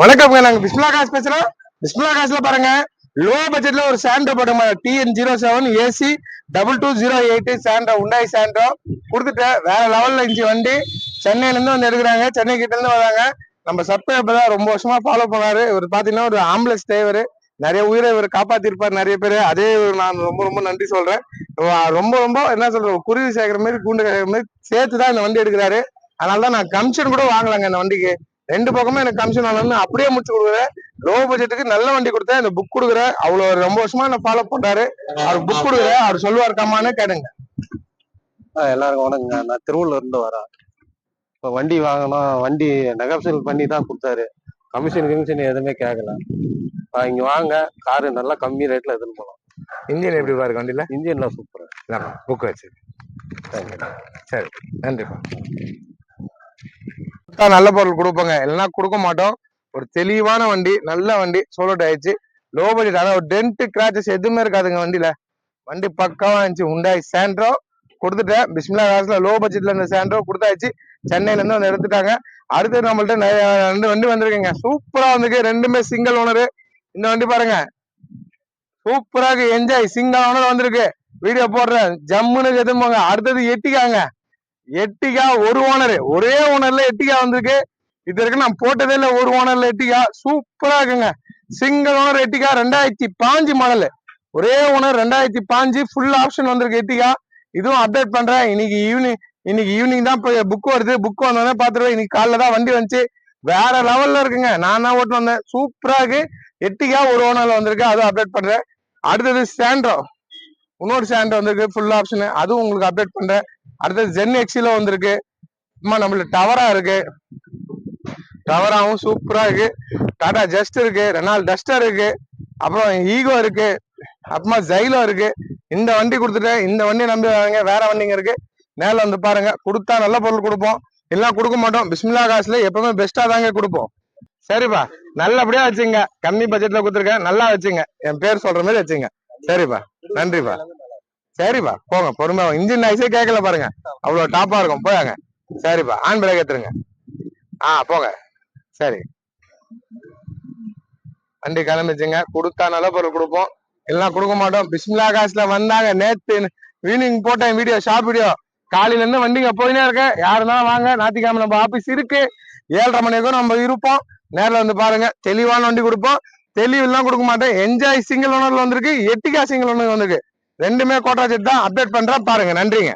வணக்கம்ங்க. நாங்க பிஸ்மிலா காசு பேசுறோம். பிஸ்மிலா காசுல பாருங்க. லோ பட்ஜெட்ல ஒரு சாண்ட்ரோ போட்டோம் TN zero seven AC double two zero eight Santro Hyundai Santro. கொடுத்துட்டேன் வேற லெவல்ல இருந்துச்சு வண்டி. சென்னையில இருந்து வந்து எடுக்கிறாங்க. சென்னை கிட்ட இருந்து வராங்க. நம்ம சப்ஸ்கிரைபர் தான் ரொம்ப வருஷமா ஃபாலோ பண்ணாரு இவர் பாத்தீங்கன்னா ஒரு ஆம்புலன்ஸ் டிரைவர் நிறைய உயிரை இவர் காப்பாத்திருப்பார் நிறைய பேர். அதே நான் ரொம்ப ரொம்ப நன்றி சொல்றேன். ரொம்ப ரொம்ப என்ன சொல்றது குருவி சேர்க்கிற மாதிரி கூண்டு சேர்க்கிற மாதிரி சேர்த்து தான் இந்த வண்டி எடுக்கிறாரு. அதனால தான் நான் கமிஷன் கூட வாங்கலாங்க இந்த வண்டிக்கு. ரெண்டு பக்கமும் எனக்கு கமிஷன் வாங்கணும்னு அப்படியே முடிச்சு கொடுக்குறேன். லோ பட்ஜெட்டுக்கு நல்ல வண்டி கொடுத்தேன். இந்த புக் கொடுக்குறேன். அவ்வளோ ரொம்ப வருஷமா நான் ஃபாலோ பண்றாரு. அவர் புக் கொடுக்குறேன். அவர் சொல்லுவார் கம்மான்னு கேளுங்க. ஆ, எல்லாருக்கும் வணக்கங்க. நான் திருவள்ளூர்ல இருந்து வரேன். இப்போ வண்டி வாங்கணும். வண்டி நெகோசியேட் பண்ணி தான் கொடுத்தாரு. கமிஷன் கமிஷன் எதுவுமே கேட்கல இங்க வாங்க. காரு நல்லா கம்மி ரேட்ல எதுன்னு போகலாம் இந்தியன் எப்படி பாருங்க வண்டியில? இன்ஜின்லாம் சூப்பர். புக் வச்சு சரி நன்றிப்பா கரெக்டா நல்ல பொருள் கொடுப்போங்க. இல்லைன்னா கொடுக்க மாட்டோம். ஒரு தெளிவான வண்டி நல்ல வண்டி சோலோட் ஆயிடுச்சு. லோ பட்ஜெட் அதாவது ஒரு டென்ட் கிராச்சஸ் எதுவுமே இருக்காதுங்க வண்டியில. வண்டி பக்காவா இருந்துச்சு. உண்டாய் சாண்ட்ரோ கொடுத்துட்டேன். பிஸ்மிலா காசுல லோ பட்ஜெட்ல இந்த சாண்ட்ரோ கொடுத்தாச்சு. சென்னையில இருந்து வந்து எடுத்துட்டாங்க. அடுத்து நம்மள்ட்ட நிறைய ரெண்டு வண்டி வந்திருக்குங்க. சூப்பரா வந்திருக்கு. ரெண்டுமே சிங்கிள் ஓனரு இந்த வண்டி பாருங்க. சூப்பராக என்ஜாய் சிங்கிள் ஓனர் வந்திருக்கு. வீடியோ போடுறேன். ஜம்முன்னு எதுவும் அடுத்தது எட்டிக்காங்க. எட்டிகா ஒரு ஓனர். ஒரே ஓனர்ல எட்டிகா வந்திருக்கு. இது வரைக்கும் நான் போட்டதே இல்லை ஒரு ஓனர்ல எட்டிகா. சூப்பரா இருக்குங்க. சிங்கிள் ஓனர் எட்டிகா ரெண்டாயிரத்தி பாஞ்சு மாடல் ஒரே ஓனர் ரெண்டாயிரத்தி பாஞ்சு ஃபுல் ஆப்ஷன் வந்திருக்கு எட்டிகா. இதுவும் அப்டேட் பண்றேன். இன்னைக்கு ஈவினிங் இன்னைக்கு ஈவினிங் தான் போய் புக் வருது. புக் வந்தோடனே பார்த்துருவேன். இன்னைக்கு காலைல தான் வண்டி வந்துச்சு. வேற லெவல்ல இருக்குங்க. நான் தான் ஓட்டு வந்தேன். சூப்பரா இருக்கு. எட்டிகா ஒரு ஓனர்ல வந்திருக்கு. அதுவும் அப்டேட் பண்றேன். அடுத்தது சாண்ட்ரோ இன்னொரு சாண்ட் வந்திருக்கு. ஃபுல் ஆப்ஷன் அதுவும் உங்களுக்கு அப்டேட் பண்றேன். அடுத்தது ஜென் எக்ஸில வந்திருக்கு. அம்மா நம்மளுக்கு டவரா இருக்கு. டவராவும் சூப்பரா இருக்கு. டாடா ஜஸ்ட் இருக்கு. ரெனால் டஸ்டர் இருக்கு. அப்புறம் ஈகோ இருக்கு. அப்புறமா ஜைலோ இருக்கு. இந்த வண்டி கொடுத்துட்டேன். இந்த வண்டி நம்பி வாங்க. வேற வண்டிங்க இருக்கு. நேரில் வந்து பாருங்க. கொடுத்தா நல்ல பொருள் கொடுப்போம். எல்லாம் கொடுக்க மாட்டோம். பிஸ்மில்லா காசுல எப்பவுமே பெஸ்டா தாங்க கொடுப்போம். சரிப்பா. நல்லபடியா வச்சுங்க. கம்மி பட்ஜெட்ல கொடுத்துருக்கேன். நல்லா வச்சுங்க. என் பேர் சொல்ற மாதிரி வச்சுங்க. சரிப்பா. நன்றிப்பா. சரிப்பா போங்க பொறுமையா இன்ஜின் ஐஸே கேட்கல பாருங்க. அவ்வளவு டாப்பா இருக்கும் போயாங்க. சரிப்பா ஆன் பிரேக் எடுத்துருங்க. ஆ போங்க. சரி. வண்டி கிளம்பிச்சுங்க. கொடுத்தா நல்ல பொருள் கொடுப்போம். எல்லாம் கொடுக்க மாட்டோம். பிஸ்மிலா காசுல வந்தாங்க. நேத்து ஈவினிங் போட்டேன் வீடியோ ஷாப் வீடியோ காலையில இருந்து வண்டிங்க போயினே இருக்கேன் யாருனாலும் வாங்க. ஞாயிற்றுக்கிழமை நம்ம ஆபீஸ் இருக்கு. ஏழரை மணி வரைக்கும் நம்ம இருப்போம். நேர்ல வந்து பாருங்க. தெளிவான வண்டி கொடுப்போம். தெளிவெல்லாம் கொடுக்க மாட்டேன். என்ஜாய் சிங்கிள் ஓனர்ல வந்திருக்கு. எட்டிகா சிங்கிள் ஓனர் வந்திருக்கு. ரெண்டுமே கோட்டா தான் அப்டேட் பண்றேன். பாருங்க. நன்றிங்க.